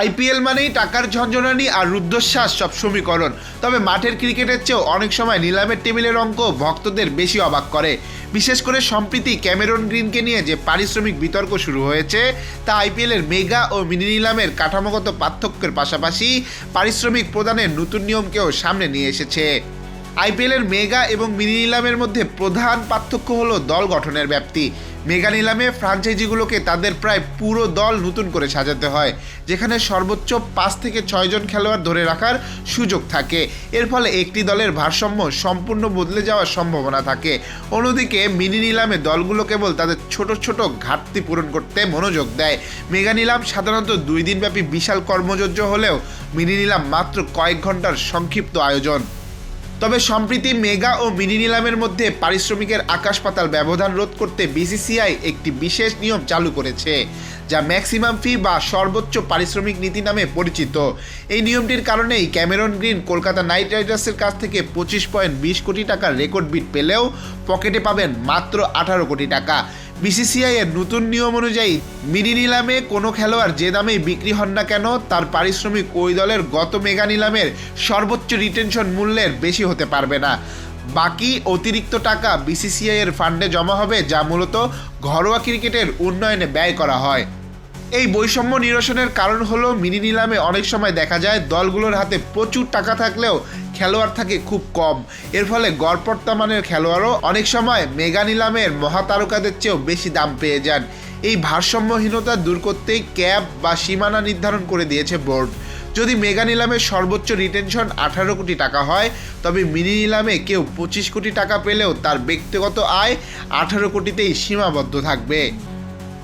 IPL মানেই টাকার ঝঞ্ঝনানি আর রুদ্ধশ্বাস সব সমীকরণ। তবে মাঠের ক্রিকেটের চেয়েও অনেক সময় নিলামের টেবিলের অঙ্ক ভক্তদের বেশি অবাক করে। বিশেষ করে সম্প্রতি ক্যামেরন গ্রিনকে নিয়ে যে পারিশ্রমিক বিতর্ক শুরু হয়েছে, তা আইপিএলের মেগা ও মিনি নিলামের কাঠামোগত পার্থক্যের পাশাপাশি পারিশ্রমিক প্রদানের নতুন নিয়মকেও সামনে নিয়ে এসেছে। আইপিএলের মেগা এবং মিনি নিলামের মধ্যে প্রধান পার্থক্য হলো দল গঠনের ব্যাপ্তি। মেগা নিলামে ফ্রাঞ্চাইজিগুলোকে তাদের প্রায় পুরো দল নতুন করে সাজাতে হয়, যেখানে সর্বোচ্চ পাঁচ থেকে ছয়জন খেলোয়াড় ধরে রাখার সুযোগ থাকে। এর ফলে একটি দলের ভারসাম্য সম্পূর্ণ বদলে যাওয়ার সম্ভাবনা থাকে। অন্যদিকে মিনি নিলামে দলগুলো কেবল তাদের ছোট ছোট ঘাটতি পূরণ করতে মনোযোগ দেয়। মেগা নিলাম সাধারণত দুই দিনব্যাপী বিশাল কর্মযোজ্য হলেও মিনি নিলাম মাত্র কয়েক ঘণ্টার সংক্ষিপ্ত আয়োজন। তবে সম্প্রতি মেগা ও মিনি নিলামের মধ্যে পারিশ্রমিকের আকাশ পাতাল ব্যবধান রোধ করতে বিসিসিআই একটি বিশেষ নিয়ম চালু করেছে, যা ম্যাক্সিমাম ফি বা সর্বোচ্চ পারিশ্রমিক নীতি নামে পরিচিত। এই নিয়মটির কারণেই ক্যামেরন গ্রিন কলকাতা নাইট রাইডার্সের কাছ থেকে পঁচিশ পয়েন্ট বিশ কোটি টাকার রেকর্ড বিট পেলেও পকেটে পাবেন মাত্র আঠারো কোটি টাকা। বিসিসিআই এর নতুন নিয়ম অনুযায়ী মিনি নিলামে কোনো খেলোয়াড় যে দামেই বিক্রি হন না কেন, তার পারিশ্রমিক ওই দলের গত মেগা নিলামের সর্বোচ্চ রিটেনশন মূল্যের বেশি হতে পারবে না। বাকি অতিরিক্ত টাকা বিসিসিআই এর ফান্ডে জমা হবে, যা মূলত ঘরোয়া ক্রিকেটের উন্নয়নে ব্যয় করা হয়। এই বৈষম্য নিরসনের কারণ হলো মিনি নিলামে অনেক সময় দেখা যায় দলগুলোর হাতে প্রচুর টাকা থাকলেও খেলোয়াড় থাকে খুব কম। এর ফলে গড়পড়তা মানের খেলোয়াড়ও অনেক সময় মেগা নিলামের মহাতারকাদের চেয়েও বেশি দাম পেয়ে যান। এই ভারসাম্যহীনতা দূর করতেই ক্যাপ বা সীমানা নির্ধারণ করে দিয়েছে বোর্ড। যদি মেগা নিলামে সর্বোচ্চ রিটেনশন আঠারো কোটি টাকা হয়, তবে মিনি নিলামে কেউ পঁচিশ কোটি টাকা পেলেও তার ব্যক্তিগত আয় আঠারো কোটিতেই সীমাবদ্ধ থাকবে।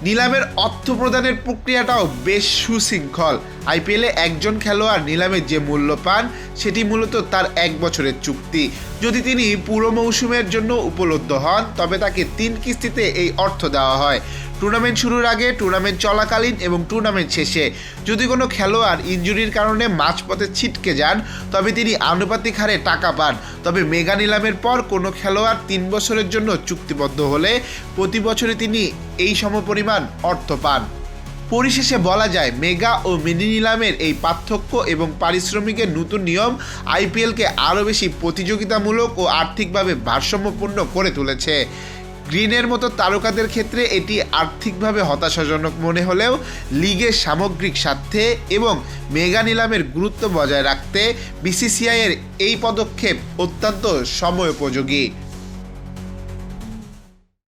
নিলামের অর্থ প্রদানের প্রক্রিয়াটাও বেশ সুশৃঙ্খল। আইপিএলে একজন খেলোয়াড় নিলামে যে মূল্য পান, সেটি মূলত তার এক বছরের চুক্তি। যদি তিনি পুরো মৌসুমের জন্য উপলব্ধ হন, তবে তাকে তিন কিস্তিতে এই অর্থ দেওয়া হয়। টুর্নামেন্ট শুরুর আগে টুর্নামেন্ট চলাকালীন এবং টুর্নামেন্ট শেষে। যদি কোনো খেলোয়াড় ইনজুরির কারণে মাঝপথে ছিটকে যান, তবে তিনি আনুপাতিক হারে টাকা পান। তবে মেগা নিলামের পর কোনো খেলোয়াড় তিন বছরের জন্য চুক্তিবদ্ধ হলে প্রতি বছরে তিনি এই সমপরিমাণ অর্থ পান। পরিশেষে বলা যায়, মেগা ও মিনি নিলামের এই পার্থক্য এবং পারিশ্রমিকের নতুন নিয়ম আইপিএলকে আরও বেশি প্রতিযোগিতামূলক ও আর্থিকভাবে ভারসাম্যপূর্ণ করে তুলেছে। গ্রিনের মতো তারকাদের ক্ষেত্রে এটি আর্থিকভাবে হতাশাজনক মনে হলেও লিগের সামগ্রিক স্বার্থে এবং মেগা নিলামের গুরুত্ব বজায় রাখতে বিসিসিআইয়ের এই পদক্ষেপ অত্যন্ত সময়োপযোগী।